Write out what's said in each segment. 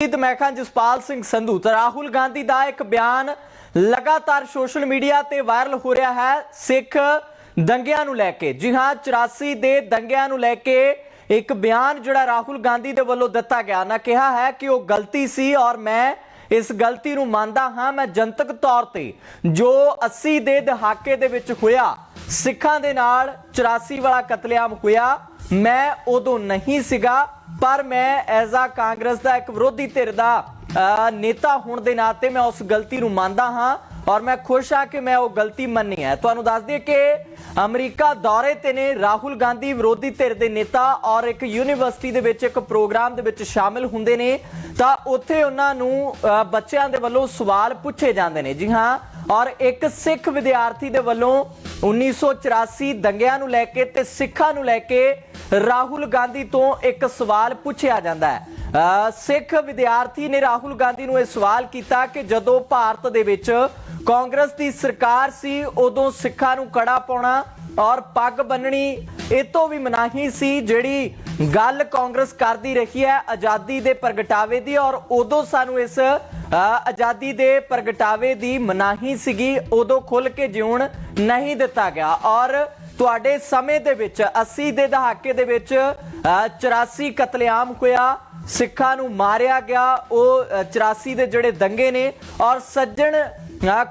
ਸ਼ਹੀਦ ਮਹਿਖਾਂ, ਜਸਪਾਲ ਸਿੰਘ ਸੰਧੂ ਤੇ ਰਾਹੁਲ ਗਾਂਧੀ ਦਾ ਇੱਕ ਬਿਆਨ ਲਗਾਤਾਰ ਸੋਸ਼ਲ ਮੀਡੀਆ ਤੇ ਵਾਇਰਲ ਹੋ ਰਿਹਾ ਹੈ ਸਿੱਖ ਦੰਗਿਆਂ ਨੂੰ ਲੈ ਕੇ। ਜੀ ਹਾਂ 84 ਦੇ ਦੰਗਿਆਂ ਨੂੰ ਲੈ ਕੇ ਇੱਕ ਬਿਆਨ ਜਿਹੜਾ ਰਾਹੁਲ ਗਾਂਧੀ ਦੇ ਵੱਲੋਂ ਦਿੱਤਾ ਗਿਆ। ਨਾ ਕਿਹਾ ਹੈ ਕਿ ਉਹ ਗਲਤੀ ਸੀ ਔਰ ਮੈਂ ਇਸ ਗਲਤੀ ਨੂੰ ਮੰਨਦਾ ਹਾਂ। ਮੈਂ ਜਨਤਕ ਤੌਰ ਤੇ ਜੋ 80 ਦੇ ਦਹਾਕੇ ਦੇ ਵਿੱਚ ਹੋਇਆ, ਸਿੱਖਾਂ ਦੇ ਨਾਲ 84 ਵਾਲਾ ਕਤਲੇਆਮ ਹੋਇਆ ਮੈਂ ਉਦੋਂ ਨਹੀਂ ਸੀਗਾ ਪਰ ਮੈਂ ਐਜ਼ ਆ ਕਾਂਗਰਸ ਦਾ ਇੱਕ ਵਿਰੋਧੀ ਧਿਰ ਦਾ ਨੇਤਾ ਹੋਣ ਦੇ ਨਾਤੇ ਮੈਂ ਉਸ ਗਲਤੀ ਨੂੰ ਮੰਨਦਾ ਹਾਂ ਔਰ ਮੈਂ ਖੁਸ਼ ਹਾਂ ਕਿ ਮੈਂ ਉਹ ਗਲਤੀ ਮੰਨੀ ਹੈ। ਤੁਹਾਨੂੰ ਦੱਸ ਦਈਏ ਕਿ ਅਮਰੀਕਾ ਦੌਰੇ ਤੇ ਨੇ ਰਾਹੁਲ ਗਾਂਧੀ ਵਿਰੋਧੀ ਧਿਰ ਦੇ ਨੇਤਾ ਔਰ ਇੱਕ ਯੂਨੀਵਰਸਿਟੀ ਦੇ ਵਿੱਚ ਇੱਕ ਪ੍ਰੋਗਰਾਮ ਦੇ ਵਿੱਚ ਸ਼ਾਮਿਲ ਹੁੰਦੇ ਨੇ ਤਾਂ ਉੱਥੇ ਉਹਨਾਂ ਨੂੰ ਅ, ਬੱਚਿਆਂ ਦੇ ਵੱਲੋਂ ਸਵਾਲ ਪੁੱਛੇ ਜਾਂਦੇ ਨੇ। ਜੀ ਹਾਂ ਔਰ ਇੱਕ ਸਿੱਖ ਵਿਦਿਆਰਥੀ ਦੇ ਵੱਲੋਂ 1984 ਦੰਗਿਆਂ ਨੂੰ ਲੈ ਕੇ ਤੇ ਸਿੱਖਾਂ ਨੂੰ ਲੈ ਕੇ ਰਾਹੁਲ ਗਾਂਧੀ ਤੋਂ ਇੱਕ ਸਵਾਲ ਪੁੱਛਿਆ ਜਾਂਦਾ ਹੈ। ਸਿੱਖ ਵਿਦਿਆਰਥੀ ਨੇ ਰਾਹੁਲ ਗਾਂਧੀ ਨੂੰ ਇਹ ਸਵਾਲ ਕੀਤਾ ਕਿ ਜਦੋਂ ਭਾਰਤ ਦੇ ਵਿੱਚ ਕਾਂਗਰਸ ਦੀ ਸਰਕਾਰ ਸੀ ਉਦੋਂ ਸਿੱਖਾਂ ਨੂੰ ਕੜਾ ਪਾਉਣਾ ਔਰ ਪੱਗ ਬੰਨਣੀ ਇਹ ਤੋਂ ਵੀ ਮਨਾਹੀ ਸੀ ਜਿਹੜੀ ਗੱਲ ਕਾਂਗਰਸ ਕਰਦੀ ਰਹੀ ਹੈ ਆਜ਼ਾਦੀ ਦੇ ਪ੍ਰਗਟਾਵੇ ਦੀ ਔਰ ਉਦੋਂ ਸਾਨੂੰ ਇਸ ਆਜ਼ਾਦੀ ਦੇ ਪ੍ਰਗਟਾਵੇ ਦੀ ਮਨਾਹੀ ਸੀਗੀ ਉਦੋਂ ਖੁੱਲ ਕੇ ਜਿਉਣ ਨਹੀਂ ਦਿੱਤਾ ਗਿਆ ਔਰ ਤੁਹਾਡੇ ਸਮੇਂ ਦੇ ਵਿੱਚ 80 ਦੇ ਦਹਾਕੇ ਦੇ ਵਿੱਚ ਅ, 84 ਕਤਲੇਆਮ ਹੋਇਆ ਸਿੱਖਾਂ ਨੂੰ ਮਾਰਿਆ ਗਿਆ ਉਹ ਅ, 84 ਦੇ ਜਿਹੜੇ ਦੰਗੇ ਨੇ ਔਰ ਸੱਜਣ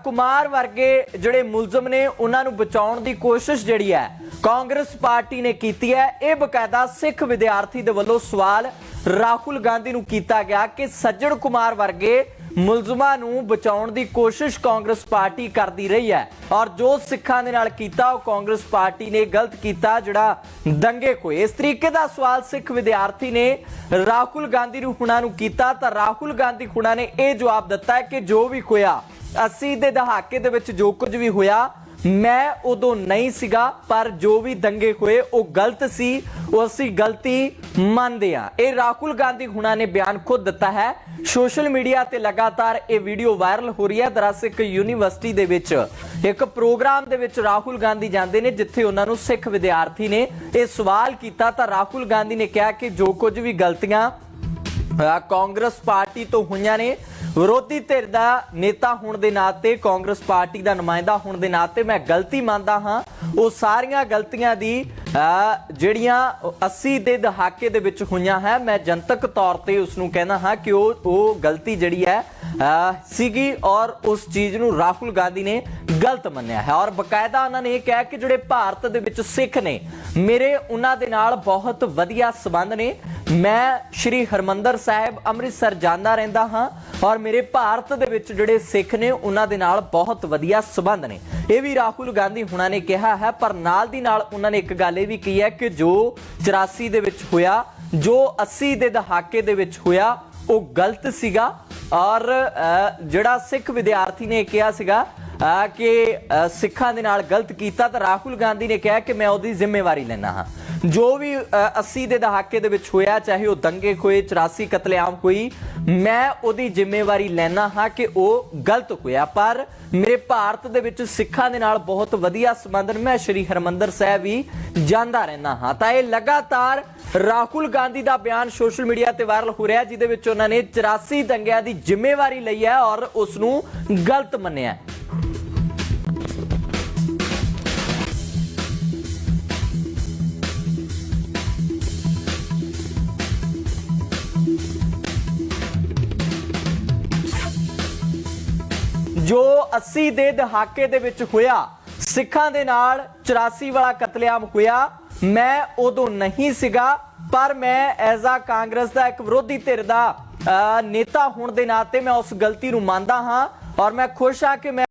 ਕੁਮਾਰ ਵਰਗੇ ਜਿਹੜੇ ਮੁਲਜ਼ਮ ਨੇ ਉਹਨਾਂ ਨੂੰ ਬਚਾਉਣ ਦੀ ਕੋਸ਼ਿਸ਼ ਜਿਹੜੀ ਹੈ ਕਾਂਗਰਸ ਪਾਰਟੀ ਨੇ ਕੀਤੀ ਹੈ। ਇਹ ਬਕਾਇਦਾ ਸਿੱਖ ਵਿਦਿਆਰਥੀ ਦੇ ਵੱਲੋਂ ਸਵਾਲ ਰਾਹੁਲ ਗਾਂਧੀ ਨੂੰ ਕੀਤਾ ਗਿਆ ਕਿ ਸੱਜਣ ਕੁਮਾਰ ਵਰਗੇ ਮੁਲਜ਼ਮਾਂ ਨੂੰ ਬਚਾਉਣ ਦੀ ਕੋਸ਼ਿਸ਼ ਕਾਂਗਰਸ ਪਾਰਟੀ ਕਰਦੀ ਰਹੀ ਹੈ ਔਰ ਜੋ ਸਿੱਖਾਂ ਦੇ ਨਾਲ ਕੀਤਾ, ਉਹ ਕਾਂਗਰਸ ਪਾਰਟੀ ਨੇ ਗਲਤ ਕੀਤਾ, ਜਿਹੜਾ ਦੰਗੇ ਹੋਏ ਇਸ ਤਰੀਕੇ ਦਾ ਸਵਾਲ ਸਿੱਖ ਵਿਦਿਆਰਥੀ ਨੇ ਰਾਹੁਲ ਗਾਂਧੀ ਨੂੰ ਹੁਣਾਂ ਨੂੰ ਕੀਤਾ, ਤਾਂ ਰਾਹੁਲ ਗਾਂਧੀ ਹੁਣਾਂ ਨੇ ਇਹ ਜਵਾਬ ਦਿੱਤਾ ਕਿ ਜੋ ਵੀ ਹੋਇਆ 80 ਦੇ ਦਹਾਕੇ ਦੇ ਵਿੱਚ ਜੋ ਕੁਝ ਵੀ ਹੋਇਆ ਮੈਂ ਉਦੋਂ ਨਹੀਂ ਸੀਗਾ, ਪਰ ਜੋ ਵੀ ਦੰਗੇ ਹੋਏ, ਉਹ ਗਲਤ ਸੀ, ਉਹ ਅਸੀਂ ਗਲਤੀ ਮੰਨਦੇ ਆ ਇਹ ਰਾਹੁਲ ਗਾਂਧੀ ਹੁਣਾਂ ਨੇ ਬਿਆਨ ਖੁਦ ਦਿੱਤਾ ਹੈ। ਸੋਸ਼ਲ ਮੀਡੀਆ ਤੇ ਲਗਾਤਾਰ ਇਹ ਵੀਡੀਓ ਵਾਇਰਲ ਹੋ ਰਹੀ ਹੈ। ਦਰਅਸਲ ਇੱਕ ਯੂਨੀਵਰਸਿਟੀ ਦੇ ਵਿੱਚ, ਇੱਕ ਪ੍ਰੋਗਰਾਮ ਦੇ ਵਿੱਚ ਰਾਹੁਲ ਗਾਂਧੀ ਜਾਂਦੇ ਨੇ, ਜਿੱਥੇ ਉਹਨਾਂ ਨੂੰ ਸਿੱਖ ਵਿਦਿਆਰਥੀ ਨੇ ਇਹ ਸਵਾਲ ਕੀਤਾ। ਤਾਂ ਰਾਹੁਲ ਗਾਂਧੀ ਨੇ ਕਿਹਾ ਕਿ ਜੋ ਕੁਝ ਵੀ ਗਲਤੀਆਂ ਕਾਂਗਰਸ ਪਾਰਟੀ ਤੋਂ ਹੋਈਆਂ ਨੇ ਵਿਰੋਧੀ ਧਿਰ ਦਾ ਨੇਤਾ ਹੋਣ ਦੇ ਨਾਤੇ, ਕਾਂਗਰਸ ਪਾਰਟੀ ਦਾ ਨੁਮਾਇੰਦਾ ਹੋਣ ਦੇ ਨਾਤੇ ਮੈਂ ਗਲਤੀ ਮੰਨਦਾ ਹਾਂ। ਉਹ ਸਾਰੀਆਂ ਗਲਤੀਆਂ ਦੀ ਜਿਹੜੀਆਂ 80 ਦੇ ਦਹਾਕੇ ਦੇ ਵਿੱਚ ਹੋਈਆਂ ਹੈ, ਮੈਂ ਜਨਤਕ ਤੌਰ ਤੇ ਉਸ ਨੂੰ ਕਹਿਣਾ ਹਾਂ ਕਿ ਉਹ ਉਹ ਗਲਤੀ ਜਿਹੜੀ ਹੈ ਸੀਗੀ ਔਰ ਉਸ ਚੀਜ਼ ਨੂੰ ਰਾਹੁਲ ਗਾਂਧੀ ਨੇ ਗਲਤ ਮੰਨਿਆ ਹੈ। ਔਰ ਬਕਾਇਦਾ ਉਹਨਾਂ ਨੇ ਇਹ ਕਿਹਾ ਕਿ ਜਿਹੜੇ ਭਾਰਤ ਦੇ ਵਿੱਚ ਸਿੱਖ ਨੇ, ਮੇਰੇ ਉਹਨਾਂ ਦੇ ਨਾਲ ਬਹੁਤ ਵਧੀਆ ਸਬੰਧ ਨੇ। ਮੈਂ ਸ਼੍ਰੀ ਹਰਮੰਦਰ ਸਾਹਿਬ ਅੰਮ੍ਰਿਤਸਰ ਜਾਂਦਾ ਰਹਿੰਦਾ ਹਾਂ ਔਰ ਮੇਰੇ ਭਾਰਤ ਦੇ ਵਿੱਚ ਜਿਹੜੇ ਸਿੱਖ ਨੇ, ਉਹਨਾਂ ਦੇ ਨਾਲ ਬਹੁਤ ਵਧੀਆ ਸਬੰਧ ਨੇ। ਇਹ ਵੀ ਰਾਹੁਲ ਗਾਂਧੀ ਹੁਣਾਂ ਨੇ ਕਿਹਾ ਹੈ, ਪਰ ਨਾਲ ਦੀ ਨਾਲ ਉਹਨਾਂ ਨੇ ਇੱਕ ਗੱਲ ਇਹ ਵੀ ਕਹੀ ਹੈ ਕਿ ਜੋ 84 ਦੇ ਵਿੱਚ ਹੋਇਆ, ਜੋ 80 ਦੇ ਦਹਾਕੇ ਦੇ ਵਿੱਚ ਹੋਇਆ, ਉਹ ਗਲਤ ਸੀਗਾ। ਔਰ ਜਿਹੜਾ ਸਿੱਖ ਵਿਦਿਆਰਥੀ ਨੇ ਕਿਹਾ ਸੀਗਾ ਕਿ ਸਿੱਖਾਂ ਦੇ ਨਾਲ ਗਲਤ ਕੀਤਾ, ਤਾਂ ਰਾਹੁਲ ਗਾਂਧੀ ਨੇ ਕਿਹਾ ਕਿ ਮੈਂ ਉਹਦੀ ਜ਼ਿੰਮੇਵਾਰੀ ਲੈਣਾ ਹਾਂ। ਜੋ ਵੀ ਅ, 80 ਦੇ ਦਹਾਕੇ ਦੇ ਵਿੱਚ ਹੋਇਆ ਚਾਹੇ ਉਹ ਦੰਗੇ ਹੋਏ 84 ਕਤਲੇਆਮ ਹੋਈ ਮੈਂ ਉਹਦੀ ਜ਼ਿੰਮੇਵਾਰੀ ਲੈਣਾ ਹਾਂ ਕਿ ਉਹ ਗਲਤ ਹੋਇਆ। ਪਰ ਮੇਰੇ ਭਾਰਤ ਦੇ ਵਿੱਚ ਸਿੱਖਾਂ ਦੇ ਨਾਲ ਬਹੁਤ ਵਧੀਆ ਸੰਬੰਧ ਮੈਂ ਸ਼੍ਰੀ ਹਰਮੰਦਰ ਸਾਹਿਬ ਵੀ ਜਾਂਦਾ ਰਹਿਣਾ ਹਾਂ। ਤਾਂ ਇਹ ਲਗਾਤਾਰ ਰਾਹੁਲ ਗਾਂਧੀ ਦਾ ਬਿਆਨ ਸੋਸ਼ਲ ਮੀਡੀਆ ਤੇ ਵਾਇਰਲ ਹੋ ਰਿਹਾ ਜਿਹਦੇ ਵਿੱਚ ਉਹਨਾਂ ਨੇ 84 ਦੰਗਿਆਂ ਦੀ ਜ਼ਿੰਮੇਵਾਰੀ ਲਈ ਹੈ ਔਰ ਉਸ ਨੂੰ ਗਲਤ ਮੰਨਿਆ ਜੋ 80 ਦੇ ਦਹਾਕੇ ਦੇ ਵਿੱਚ ਹੋਇਆ ਸਿੱਖਾਂ ਦੇ ਨਾਲ 84 ਵਾਲਾ ਕਤਲੇਆਮ ਹੋਇਆ ਮੈਂ ਉਦੋਂ ਨਹੀਂ ਸੀਗਾ ਪਰ ਮੈਂ ਐਜ਼ ਆ ਕਾਂਗਰਸ ਦਾ ਇੱਕ ਵਿਰੋਧੀ ਧਿਰ ਦਾ ਅ, ਨੇਤਾ ਹੋਣ ਦੇ ਨਾਤੇ ਮੈਂ ਉਸ ਗਲਤੀ ਨੂੰ ਮੰਨਦਾ ਹਾਂ ਔਰ ਮੈਂ ਖੁਸ਼ ਹਾਂ ਕਿ ਮੈਂ